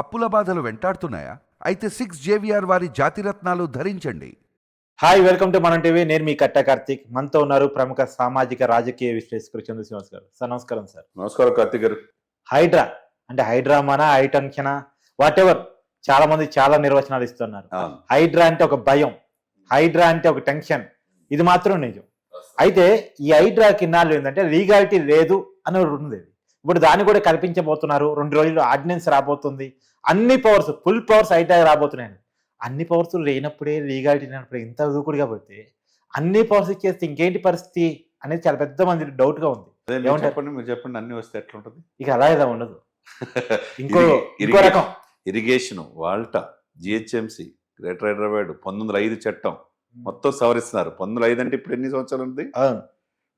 అప్పుల బాధలు వెంటాడుతున్నాయా? అయితే సిక్స్ జేవిఆర్ వారి జాతిరత్నాలు ధరించండి. హాయ్ వెల్కమ్ టు మనం టీవీ నేను మీ కట్ట కార్తీక్. మనతో ఉన్నారు ప్రముఖ సామాజిక రాజకీయ విశ్లేషకులు చంద్ర శ్రీనివాస్ గారు సార్ నమస్కారం సార్. నమస్కారం కార్తీక్ గారు. హైడ్రా. అంటే హైడ్రామానా హైటెన్షనా? వాట్ ఎవర్ చాలా మంది చాలా నిర్వచనాలు ఇస్తున్నారు. హైడ్రా అంటే ఒక భయం. హైడ్రా అంటే ఒక టెన్షన్. ఇది మాత్రం నిజం. అయితే ఈ హైడ్రాకి ఇన్నాళ్ళు ఏంటంటే లీగాలిటీ లేదు అని ఒకటి ఉంది ఇప్పుడు దాన్ని కూడా కల్పించబోతున్నారు. రెండు రోజులు ఆర్డినెన్స్ రాబోతుంది. అన్ని పవర్స్ ఫుల్ పవర్స్ హైడ్రా రాబోతున్నాయి అన్ని పవర్స్ లేనప్పుడే లీగాలిటీ లేనప్పుడే ఇంత దూకుడుగా పోతే అన్ని పవర్స్ ఇచ్చేస్తే ఇంకేంటి పరిస్థితి అనేది చాలా పెద్ద మంది డౌట్గా ఉంది? చెప్పండి మీరు చెప్పండి అన్ని వస్తే ఎట్లుంటది? ఇక అలా ఏదో ఉండదు. ఇంకో ఇంకో రకం. Irrigation WALTA GHMC greater Hyderabad పంతొమ్మిది వందల ఐదు చట్టం మొత్తం సవరిస్తున్నారు. పంతొమ్మిది ఐదు అంటే ఇప్పుడు ఎన్ని సంవత్సరాలు ఉంది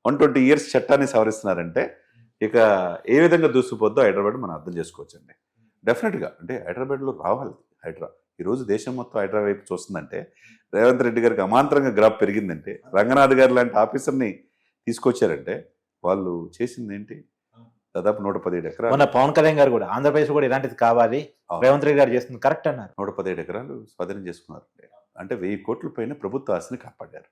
వన్ ట్వంటీ ఇయర్స్ చట్టాన్ని సవరిస్తున్నారంటే ఇక ఏ విధంగా దూసుకుపోద్దో హైదరాబాద్ మనం అర్థం చేసుకోవచ్చండి. డెఫినెట్గా అంటే హైదరాబాద్లో రావాలి హైడ్రా. ఈరోజు దేశం మొత్తం హైడ్రా వైపు చూస్తుందంటే రేవంత్ రెడ్డి గారికి అమాంతరంగా గ్రాఫ్ పెరిగిందంటే రంగనాథ్ గారు లాంటి ఆఫీసర్ని తీసుకొచ్చారంటే వాళ్ళు చేసింది ఏంటి? దాదాపు నూట పదిహేడు ఎకరాలు. మొన్న పవన్ కళ్యాణ్ గారు కూడా ఆంధ్రప్రదేశ్ కూడా ఇలాంటిది కావాలి. రేవంత్ రెడ్డి గారు చేస్తుంది కరెక్ట్ అన్నారు. నూట పదిహేడు ఎకరాలు స్వాధీనం చేసుకున్నారు అంటే వెయ్యి కోట్ల పైన ప్రభుత్వ ఆస్తిని కాపాడారు.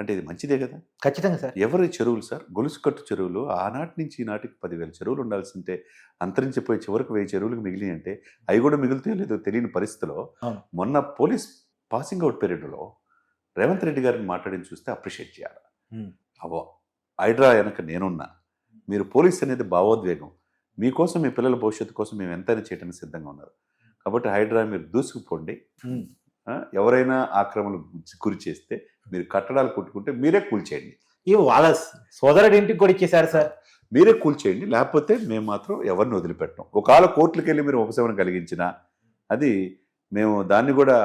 అంటే ఇది మంచిదే కదా? ఖచ్చితంగా సార్. ఎవరి చెరువులు సార్? గొలుసు కట్టు చెరువులు ఆనాటి నుంచి ఈనాటికి పదివేల చెరువులు ఉండాల్సింటే అంతరించిపోయి చివరికి వెయ్యి చెరువులకు మిగిలి అంటే అవి కూడా మిగులుతాయో లేదో తెలియని పరిస్థితిలో. మొన్న పోలీస్ పాసింగ్ అవుట్ పీరియడ్లో రేవంత్ రెడ్డి గారిని మాట్లాడి చూస్తే అప్రిషియేట్ చేయాలి. అవో హైడ్రా వెనక నేనున్నా. మీరు పోలీస్ అనేది భావోద్వేగం. మీకోసం మీ పిల్లల భవిష్యత్తు కోసం మేము ఎంతైనా చేయడానికి సిద్ధంగా ఉన్నారు. కాబట్టి హైడ్రా మీరు దూసుకుపోండి. ఎవరైనా ఆక్రమణకు గురి చేస్తే మీరు కట్టడాలు కొట్టుకుంటే మీరే కూల్చేయండి ఈ వాళ్ళ సోదరుడి ఇంటికి కూడా ఇచ్చేసారు సార్. మీరే కూల్చేయండి లేకపోతే మేము మాత్రం ఎవరిని వదిలిపెట్టం. ఒకవేళ కోర్టులకు వెళ్ళి మీరు ఉపశమనం కలిగించినా అది మేము దాన్ని కూడా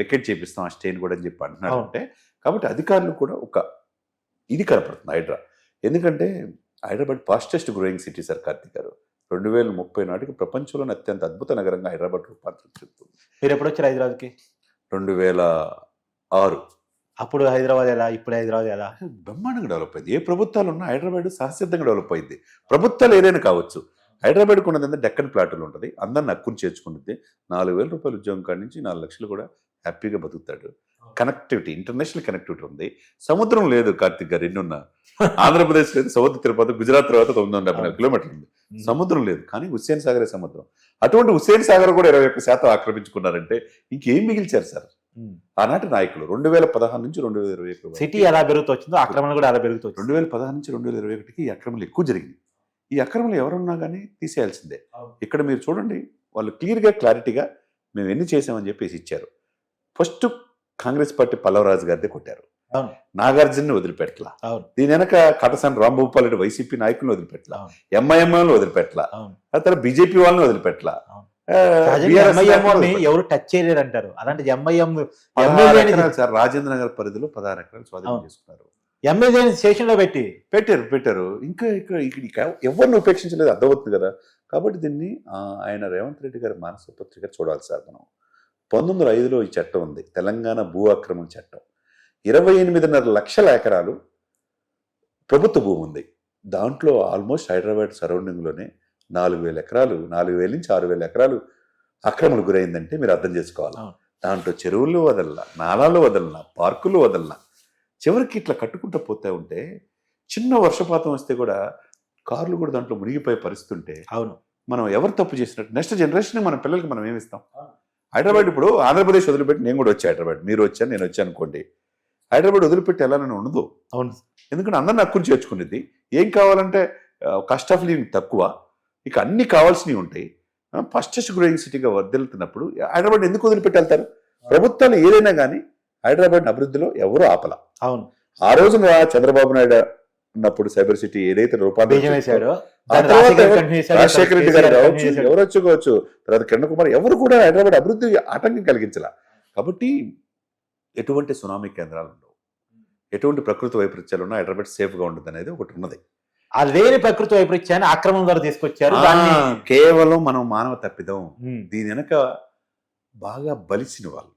వెకెట్ చేపిస్తాం ఆ స్టేని కూడా అని చెప్పి అంటున్నారు. అంటే కాబట్టి అధికారులు కూడా ఒక ఇది కనపడుతుంది హైడ్రా. ఎందుకంటే Hyderabad fastest growing city sir Karthik garu. రెండు వేల ముప్పై నాటికి ప్రపంచంలోనే అత్యంత అద్భుత నగరంగా హైదరాబాద్ రూపాంతరం చెందుతుంది. మీరు ఎప్పుడు వచ్చారు హైదరాబాద్కి? రెండు వేల ఆరు. అప్పుడు హైదరాబాద్ ఎలా? ఇప్పుడు హైదరాబాద్ ఎలా? బ్రహ్మాండంగా డెవలప్ అయింది. ఏ ప్రభుత్వాలు ఉన్నా హైదరాబాద్ సహసిద్ధంగా డెవలప్ అయింది. ప్రభుత్వాలు ఏదైనా కావచ్చు. హైదరాబాద్కు ఉన్నది డెక్కన్ ప్లాటులు ఉంటుంది. అందరిని హక్కును చేర్చుకున్నది. నాలుగు వేల రూపాయల ఉద్యోగం కాడి నుంచి నాలుగు లక్షలు కూడా హ్యాపీగా బతుకుతాడు. కనెక్టివిటీ ఇంటర్నేషనల్ కనెక్టివిటీ ఉంది. సముద్రం లేదు కార్తిక్ గారు ఎన్నున్నా ఆంధ్రప్రదేశ్ లేదు సౌత్ తిరుపతి గుజరాత్ తర్వాత తొమ్మిది వందల డెబ్బై కిలోమీటర్లు ఉంది. సముద్రం లేదు కానీ హుస్సేన్ సాగరే సముద్రం. అటువంటి హుస్సేన్ సాగర్ కూడా ఇరవై ఒక్క శాతం ఆక్రమించుకున్నారంటే ఇంకేం మిగిల్చారు సార్. ఆనాటి నాయకులు రెండు వేల పదహారు నుంచి రెండు వేల ఇరవై ఒకటి వరకు. సిటీ ఎలా పెరుగుతూ వచ్చిందో ఆక్రమణ కూడా అలా పెరుగుతూ వచ్చింది రెండు వేల పదహారు నుంచి రెండు వేల ఇరవై ఒకటికి ఈ అక్రమాలు ఎక్కువ జరిగింది ఈ అక్రమాలు ఎవరున్నా కానీ తీసేయాల్సిందే. ఇక్కడ మీరు చూడండి వాళ్ళు క్లియర్గా క్లారిటీగా మేము ఎన్ని చేసామని చెప్పేసి ఇచ్చారు. ఫస్ట్ కాంగ్రెస్ పార్టీ పల్లవరాజు గారిదే కొట్టారు. అవును. నాగార్జున్ని వదిలిపెట్టలా. దీని వెనక కటసాని రాంభూపాల్ రెడ్డి వైసీపీ నాయకులను వదిలిపెట్టలా. ఎంఐఎంలను వదిలిపెట్టలా. ఆ తర్వాత బీజేపీ వాళ్ళని వదిలిపెట్టలా. ఎవరు టచ్ చేయలేరు అంటారు అలాంటి ఎంఐఎం సార్ రాజేంద్ర నగర్ పరిధిలో పదహారు ఎకరాలు స్వాధీనం. చేసుకున్నారు. ఎంఐఎం స్టేషన్లో పెట్టి. పెట్టారు పెట్టారు. ఇంకా ఇక్కడ ఇక్కడ ఇక ఎవరిని ఉపేక్షించలేదు అర్థమవుతుంది కదా. కాబట్టి దీన్ని ఆయన రేవంత్ రెడ్డి గారి మానస పత్రిక చూడాలి సార్ మనం. పంతొమ్మిది వందల ఐదులో ఈ చట్టం ఉంది తెలంగాణ భూ ఆక్రమణ చట్టం. ఇరవై ఎనిమిదిన్నర లక్షల ఎకరాలు ప్రభుత్వ భూమి ఉంది. దాంట్లో ఆల్మోస్ట్ హైదరాబాద్ సరౌండింగ్లోనే నాలుగు వేల ఎకరాలు నాలుగు వేల నుంచి ఆరు వేల ఎకరాలు ఆక్రమణ గురైందంటే మీరు అర్థం చేసుకోవాలి. దాంట్లో చెరువులు వదలలా నాలాలు వదలనా పార్కులు వదలనా చివరికి ఇట్లా కట్టుకుంటూ పోతే ఉంటే చిన్న వర్షపాతం వస్తే కూడా కార్లు కూడా దాంట్లో మునిగిపోయే పరిస్థితి ఉంటే అవును. మనం ఎవరు తప్పు చేసినట్టు నెక్స్ట్ జనరేషన్ మన పిల్లలకి మనం ఏమి ఇస్తాం? హైదరాబాద్ ఇప్పుడు ఆంధ్రప్రదేశ్ వదిలిపెట్టి నేను కూడా వచ్చా హైదరాబాద్. మీరు వచ్చాను నేను వచ్చాను అనుకోండి. హైదరాబాద్ వదిలిపెట్టి వెళ్ళాలని ఉండదు. అవును. ఎందుకంటే అందరిని హక్కును చేర్చుకునేది. ఏం కావాలంటే కస్ట్ ఆఫ్ లివింగ్ తక్కువ. ఇక అన్ని కావాల్సినవి ఉంటాయి. ఫస్టెస్ట్ గ్రోయింగ్ సిటీగా వర్దిల్తున్నప్పుడు హైదరాబాద్ ఎందుకు వదిలిపెట్టి వెళ్తారు? ప్రభుత్వాలు ఏదైనా కానీ హైదరాబాద్ అభివృద్ధిలో ఎవరు ఆపల. అవును. ఆ రోజున చంద్రబాబు నాయుడు ఉన్నప్పుడు సైబర్ సిటీ ఏదైతే రూపాంతరం రాజశేఖర్ రెడ్డి గారు చేశాడు. ఎవరు వచ్చుకోవచ్చు తర్వాత కిరణ్ కుమార్ ఎవరు కూడా హైదరాబాద్ అభివృద్ధి ఆటంకం కలిగించాల. కాబట్టి ఎటువంటి సునామీ కేంద్రాలు ఉండవు. ఎటువంటి ప్రకృతి వైపరీత్యాలు ఉన్నా హైదరాబాద్ సేఫ్గా ఉంటుంది అనేది ఒకటి ఉన్నది. ఆ లేని ప్రకృతి వైపరీత్యాన్ని ఆక్రమణ ద్వారా తీసుకొచ్చారు. దాన్ని కేవలం మనం మానవ తప్పిదం. దీని వెనక బాగా బలిసిన వాళ్ళు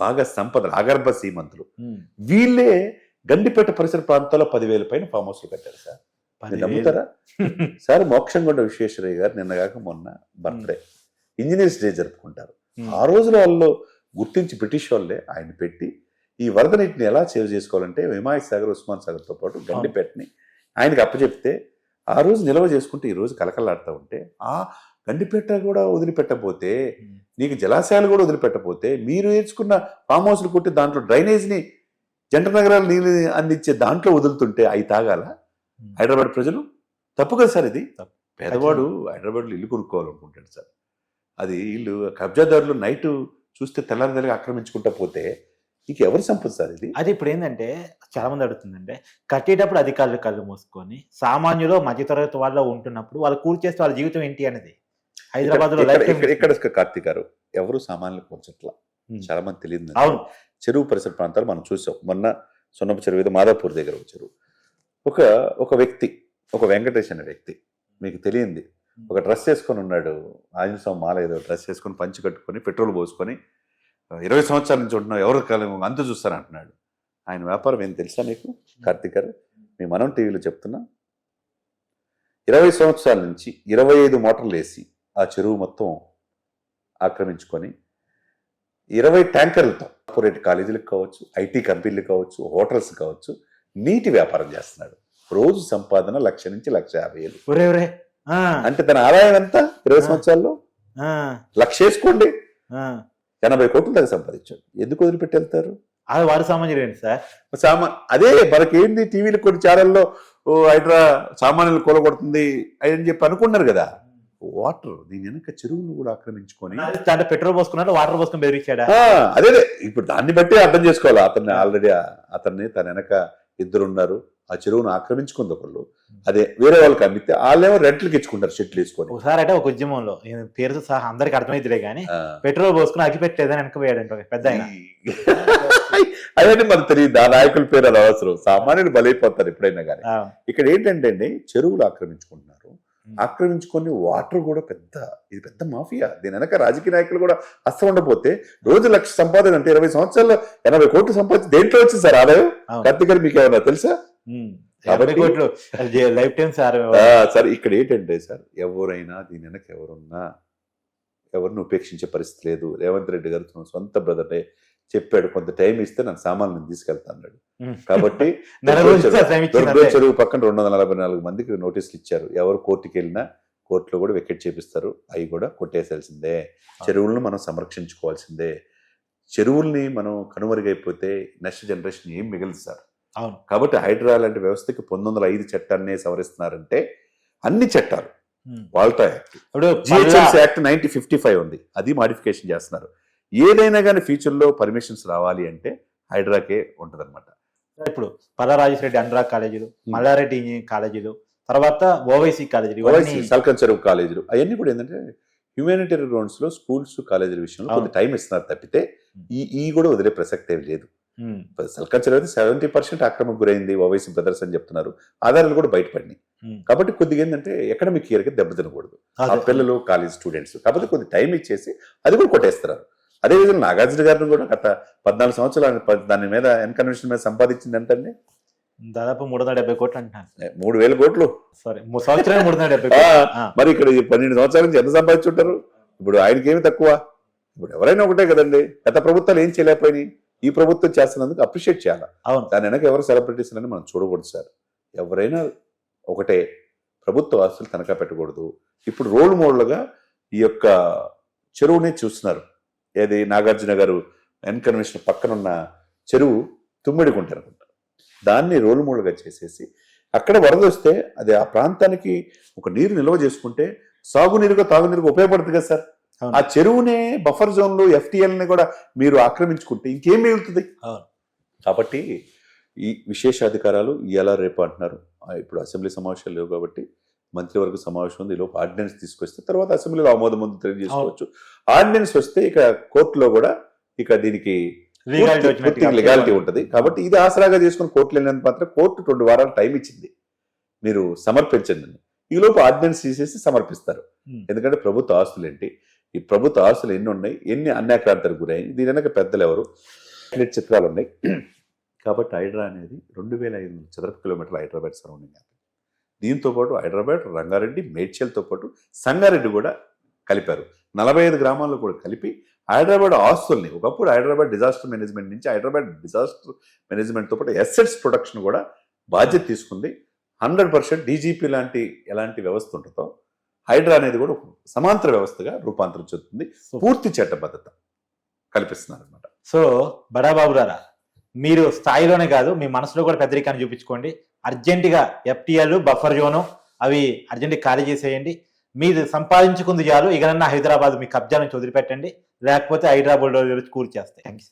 బాగా సంపదలు అగర్భ సీమంతులు. వీళ్ళే గండిపేట పరిసర ప్రాంతాల్లో పదివేల పైన ఫామ్ హౌస్లు కట్టారు సార్. నమ్ముతారా? సార్ మోక్షంగొండ విశ్వేశ్వరయ్య గారు నిన్నగాక మొన్న బర్త్డే. ఇంజనీర్స్ డే జరుపుకుంటారు. ఆ రోజుల వాళ్ళు గుర్తించి బ్రిటిష్ వాళ్ళే ఆయన పెట్టి ఈ వరద నీటిని ఎలా సేవ్ చేసుకోవాలంటే హిమాయత్ సాగర్ ఉస్మాన్ సాగర్తో పాటు గండిపేటని ఆయనకి అప్పచెప్తే ఆ రోజు నిల్వ చేసుకుంటే ఈ రోజు కలకలాడుతూ ఉంటే ఆ గండిపేట కూడా వదిలిపెట్టకపోతే ఉమ్. నీకు జలాశయాలు కూడా వదిలిపెట్టకపోతే మీరు నేర్చుకున్న ఫామ్ హౌస్లు కొట్టి దాంట్లో డ్రైనేజ్ని జంట నగరాలు నీళ్ళు అందించే దాంట్లో వదులుతుంటే అవి తాగాల. హైదరాబాద్ ప్రజలు తప్పు కదా సార్ ఇది. పేదవాడు హైదరాబాద్లో ఇల్లు కొనుక్కోవాలనుకుంటాడు సార్ అది ఇల్లు కబ్జాదారులు నైట్ చూస్తే తెల్లారి ఆక్రమించుకుంటా పోతే నీకు ఎవరు సంపద సార్ ఇది? అది ఇప్పుడు ఏంటంటే చాలా మంది అడుగుతుందంటే కట్టేటప్పుడు అధికారులు కళ్ళు మూసుకొని సామాన్యులు మధ్యతరగతి వాళ్ళు ఉంటున్నప్పుడు వాళ్ళు కూల్చేస్తే వాళ్ళ జీవితం ఏంటి అనేది హైదరాబాద్లో ఇక్కడ- కార్తీక్ గారు ఎవరు సామాన్యులు కూర్చట్ల. చాలా మంది తెలియదు. అవును. చెరువు పరిసర ప్రాంతాలు మనం చూసాం. మొన్న సొన్నపు చెరువు ఏదో మాదాపూర్ దగ్గర చెరువు. ఒక ఒక వ్యక్తి ఒక వెంకటేష్ అనే వ్యక్తి మీకు తెలియంది. ఒక డ్రెస్ వేసుకొని ఉన్నాడు. ఆంజనేయ స్వామి మాల ఏదో డ్రెస్ వేసుకొని పంచి కట్టుకొని పెట్రోల్ పోసుకొని ఇరవై సంవత్సరాల నుంచి ఉంటున్నాం ఎవరు కాలం అంత చూస్తాను అంటున్నాడు. ఆయన వ్యాపారం ఏం తెలుసా మీకు కార్తీక్ గారు మీ మనం టీవీలో చెప్తున్నా. ఇరవై సంవత్సరాల నుంచి ఇరవై ఐదు మోటార్లు వేసి ఆ చెరువు మొత్తం ఆక్రమించుకొని ఇరవై ట్యాంకర్లతో కార్పొరేట్ కాలేజీలకు కావచ్చు ఐటీ కంపెనీలు కావచ్చు హోటల్స్ కావచ్చు నీటి వ్యాపారం చేస్తున్నాడు. రోజు సంపాదన లక్ష నుంచి లక్ష యాభై వేలు. అంటే తన ఆదాయం ఎంత ఇరవై. సంవత్సరాల్లో? లక్ష వేసుకోండి. ఎనభై కోట్ల దాకా సంపాదించాడు. ఎందుకు వదిలిపెట్టి వెళ్తారు అది వారి సామాన్యులు ఏంటి సార్? సామా అదే మనకేంది టీవీలు కొన్ని ఛానల్లో హైడ్రా సామాన్యులు కూలగొడుతుంది అని చెప్పి అనుకున్నారు కదా. వాటర్ దీని వెనక చెరువును కూడా ఆక్రమించుకొని అంటే పెట్రోల్ పోసుకున్నాడు వాటర్ పోసుకొని బెదిరించాడా? అదే అదే. ఇప్పుడు దాన్ని బట్టి అర్థం చేసుకోవాలి. అతన్ని ఆల్రెడీ అతన్ని తన వెనక ఇద్దరు ఉన్నారు ఆ చెరువును ఆక్రమించుకుంది ఒకళ్ళు. అదే వేరే వాళ్ళకి అమ్మితే వాళ్ళేమో రెంట్లకి ఇచ్చుకుంటారు షెట్లు వేసుకొని. ఒకసారి అంటే ఒక ఉద్యమంలో పేరుతో సహా అందరికి అర్థమైతులే కానీ. పెట్రోల్ పోసుకుని అగ్గి పెట్టలేదని వెనక పెద్ద అదే మనకు తెలియదు. ఆ నాయకుల పేరు అది అవసరం. సామాన్యులు బలైపోతారు ఎప్పుడైనా కానీ. ఇక్కడ ఏంటంటే అండి చెరువులు ఆక్రమించుకుంటున్నారు. ఆక్రమించుకొని వాటర్ కూడా పెద్ద ఇది పెద్ద మాఫియా. దీని వెనక రాజకీయ నాయకులు కూడా అస్తం ఉండపోతే రోజు లక్ష సంపాదన అంటే ఇరవై సంవత్సరాల్లో ఎనభై కోట్లు సంపాదించి దేంట్లో వచ్చింది సార్ ఆదాయం? గారు మీకు ఏమన్నా తెలుసా? లైఫ్ టైం సార్ సార్ ఇక్కడ ఏంటంటే సార్ ఎవరైనా దీని వెనక ఎవరున్నా ఎవరిని ఉపేక్షించే పరిస్థితి లేదు. రేవంత్ రెడ్డి గారు తన సొంత బ్రదరే చెప్పాడు కొంత టైం ఇస్తే నాకు సామాన్లు నేను తీసుకెళ్తా అన్నాడు. ఉమ్. కాబట్టి. చెరువు పక్కన రెండు వందల నలభై నాలుగు మందికి నోటీసులు ఇచ్చారు. ఎవరు కోర్టుకి వెళ్ళినా కోర్టులో కూడా వికెట్ చేపిస్తారు. అవి కూడా కొట్టేసాల్సిందే చెరువులను మనం సంరక్షించుకోవాల్సిందే. చెరువుల్ని మనం కనుమరుగైపోతే నెక్స్ట్ జనరేషన్ ఏం మిగలదు సార్. అవును. కాబట్టి హైడ్రా లాంటి వ్యవస్థకి పంతొమ్మిది వందల ఐదు చట్టాన్ని సవరిస్తున్నారంటే అన్ని చట్టాలు. WALTA act. GHMC act nineteen fifty five ఉంది. అది మాడిఫికేషన్ చేస్తున్నారు. ఏదైనా కానీ ఫ్యూచర్లో పర్మిషన్స్ రావాలి అంటే హైడ్రాకే ఉంటదన్నమాట. ఇప్పుడు పల్లారాజేశ్వరెడ్డి అనురాగ్ కాలేజీలు మల్లారెడ్డి ఇంజనీరింగ్ కాలేజీలు తర్వాత ఓవైసీ కాలేజీలు సల్కన్ చెరువు కాలేజీలు అవన్నీ కూడా ఏంటంటే హ్యూమానిటరీ గ్రౌండ్స్లో స్కూల్స్ కాలేజీల విషయంలో. కొంత టైం ఇస్తున్నారు తప్పితే ఈ ఈ కూడా వదిలే ప్రసక్తి ఏమి లేదు. ఉమ్. సల్కన్ చెరువు అయితే సెవెంటీ పర్సెంట్ ఆక్రమణకు గురైంది ఓవైసీ బ్రదర్స్ అని చెప్తున్నారు. ఆధారాలు కూడా బయటపడినాయి. కాబట్టి కొద్దిగా ఏంటంటే ఎకడమిక్ ఇయర్గా దెబ్బతినకూడదు ఆ. పిల్లలు కాలేజ్ స్టూడెంట్స్ కాబట్టి కొద్ది టైం ఇచ్చేసి అది కూడా కొట్టేస్తున్నారు. అదే విధంగా నాగార్జున గారిని కూడా గత పద్నాలుగు సంవత్సరాలు దాని మీద ఎన్కన్వెన్షన్ మీద సంపాదించింది ఎంతండి? దాదాపు మూడు వందల డెబ్బై కోట్లు అంటున్నాను ఏ, మూడు వేల కోట్లు. సారీ మూడు సంవత్సరాలు మూడు వందల డెబ్బై. మరి ఇక్కడ ఈ పన్నెండు సంవత్సరాల నుంచి ఎంత సంపాదించుంటారు? ఇప్పుడు ఆయనకి ఏమి తక్కువ. ఇప్పుడు ఎవరైనా ఒకటే కదండి. గత ప్రభుత్వాలు ఏం చేయలేకపోయినాయి? ఈ ప్రభుత్వం చేస్తున్నందుకు అప్రిషియేట్ చేయాలి? అవును. దాని వెనక ఎవరు సెలబ్రిటీస్ అని మనం చూడకూడదు సార్. ఎవరైనా ఒకటే ప్రభుత్వ ఆస్తులు తనఖా పెట్టకూడదు. ఇప్పుడు రోల్ మోడల్గా ఈ యొక్క చెరువుని చూస్తున్నారు. ఏది? నాగార్జున గారు ఎన్కన్వెన్షన్ పక్కన ఉన్న చెరువు తుమ్మిడి గుంట అనుకుంటా. దాన్ని రోల్ మోడల్గా చేసేసి అక్కడ వరద వస్తే అది ఆ ప్రాంతానికి ఒక నీరు నిల్వ చేసుకుంటే సాగునీరుగా తాగునీరుగా ఉపయోగపడుతుంది కదా సార్. ఆ చెరువునే బఫర్ జోన్లు ఎఫ్టీఎల్ని కూడా మీరు ఆక్రమించుకుంటే ఇంకేం మిగులుతుంది. కాబట్టి ఈ విశేషాధికారాలు ఇలా రేపు అంటున్నారు? ఇప్పుడు అసెంబ్లీ సమావేశాలు లేవు కాబట్టి మంత్రివర్గ సమావేశం ఉంది. ఈలోపు ఆర్డినెన్స్ తీసుకొస్తే తర్వాత అసెంబ్లీలో ఆమోదం ముందు తెలియజేసుకోవచ్చు. ఆర్డినెన్స్ వస్తే ఇక కోర్టులో కూడా ఇక దీనికి లీగాలిటీ ఉంటుంది. కాబట్టి ఇది ఆసరాగా చేసుకుని కోర్టులు వెళ్ళినంత మాత్రం కోర్టు రెండు వారాలు టైం ఇచ్చింది. మీరు సమర్పించండి. ఈలోపు ఆర్డినెన్స్ తీసేసి సమర్పిస్తారు. ఉమ్. ఎందుకంటే ప్రభుత్వ ఆస్తులు ఏంటి ఈ ప్రభుత్వ ఆస్తులు ఎన్ని ఉన్నాయి ఎన్ని అన్యాక్రాంతలకు గురయ్యాయి? దీని వెనక పెద్దలు ఎవరు చిత్రాలు ఉన్నాయి. కాబట్టి హైడ్రా అనేది రెండు వేల ఐదు వందల చదరపు కిలోమీటర్ల హైదరాబాద్ సరౌండింగ్ దీంతో పాటు హైదరాబాద్ రంగారెడ్డి మేడ్చల్తో పాటు సంగారెడ్డి కూడా కలిపారు. నలభై ఐదు గ్రామాల్లో కూడా కలిపి హైదరాబాద్ ఆస్తుల్ని ఒకప్పుడు హైదరాబాద్ డిజాస్టర్ మేనేజ్మెంట్ నుంచి హైదరాబాద్ డిజాస్టర్ మేనేజ్మెంట్తో పాటు ఎసెట్స్ ప్రొడక్షన్ కూడా బాధ్యత తీసుకుంది. హండ్రెడ్ పర్సెంట్ డీజీపీ లాంటి ఎలాంటి వ్యవస్థ ఉంటుందో హైడ్రా అనేది కూడా సమాంతర వ్యవస్థగా రూపాంతరం చెందుతుంది. పూర్తి చట్టబద్ధత కల్పిస్తున్నారు అనమాట సో బడాబాబురారా మీరు స్థాయిలోనే కాదు మీ మనసులో కూడా పెద్దరికాన్ని చూపించుకోండి. అర్జెంటుగా ఎఫ్టీఎల్ బఫర్ జోను అవి అర్జెంట్ ఖాళీ చేసేయండి. మీరు సంపాదించుకుంది చాలు ఇకనన్నా హైదరాబాద్ మీ కబ్జా నుంచి వదిలిపెట్టండి. లేకపోతే హైదరాబాద్ కూర్చేస్తాయి. Thank you